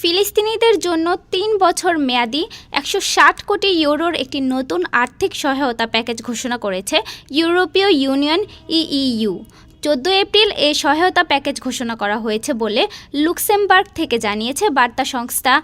ফিলিস্তিনিদের জন্য তিন বছর মেয়াদি একশো ষাট কোটি ইউরোর একটি নতুন আর্থিক সহায়তা প্যাকেজ ঘোষণা করেছে ইউরোপীয় ইউনিয়ন ইইউ চোদ্দ এপ্রিল এ সহায়তা প্যাকেজ ঘোষণা করা হয়েছে বলে লুক্সেমবার্গ থেকে জানিয়েছে বার্তা সংস্থা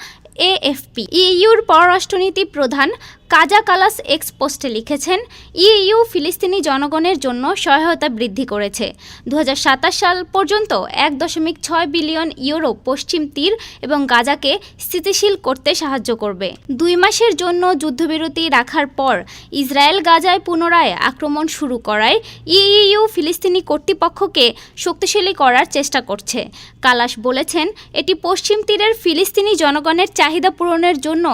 এএফপি। ইইউর পররাষ্ট্রনীতি প্রধান কাজা কালাস এক্স পোস্টে লিখেছেন, ইইউ ফিলিস্তিনি জনগণের জন্য সহায়তা বৃদ্ধি করেছে। দু হাজার সাতাশ সাল পর্যন্ত এক দশমিক ছয় বিলিয়ন ইউরো পশ্চিম তীর এবং গাজাকে স্থিতিশীল করতে সাহায্য করবে। দুই মাসের জন্য যুদ্ধবিরতি রাখার পর ইসরায়েল গাজায় পুনরায় আক্রমণ শুরু করায় ইইউ ফিলিস্তিনি কর্তৃপক্ষকে শক্তিশালী করার চেষ্টা করছে। কালাস বলেছেন, এটি পশ্চিম তীরের ফিলিস্তিনি জনগণের চাহিদা পূরণের জন্য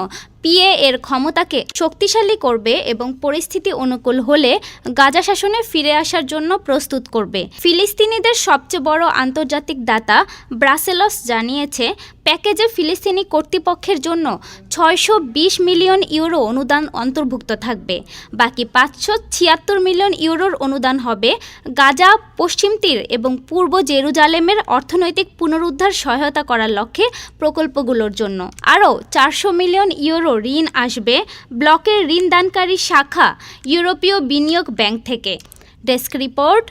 পিএ এর ক্ষমতাকে শক্তিশালী করবে এবং পরিস্থিতি অনুকূল হলে গাজা শাসনে ফিরে আসার জন্য প্রস্তুত করবে। ফিলিস্তিনিদের সবচেয়ে বড় আন্তর্জাতিক দাতা ব্রাসেলস জানিয়েছে, প্যাকেজে ফিলিস্তিনি কর্তৃপক্ষের জন্য ছয়শো বিশ মিলিয়ন ইউরো অনুদান অন্তর্ভুক্ত থাকবে। বাকি পাঁচশো ছিয়াত্তর মিলিয়ন ইউরোর অনুদান হবে গাজা, পশ্চিম তীর এবং পূর্ব জেরুজালেমের অর্থনৈতিক পুনরুদ্ধার সহায়তা করার লক্ষ্যে প্রকল্পগুলোর জন্য। আরও চারশো মিলিয়ন ইউরো ঋণ আসবে ব্লকের ঋণদানকারী শাখা ইউরোপীয় বিনিয়োগ ব্যাংক থেকে। ডেস্ক রিপোর্ট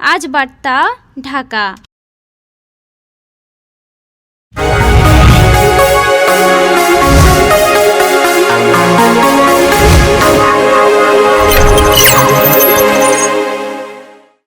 আজ বার্তা ঢাকা।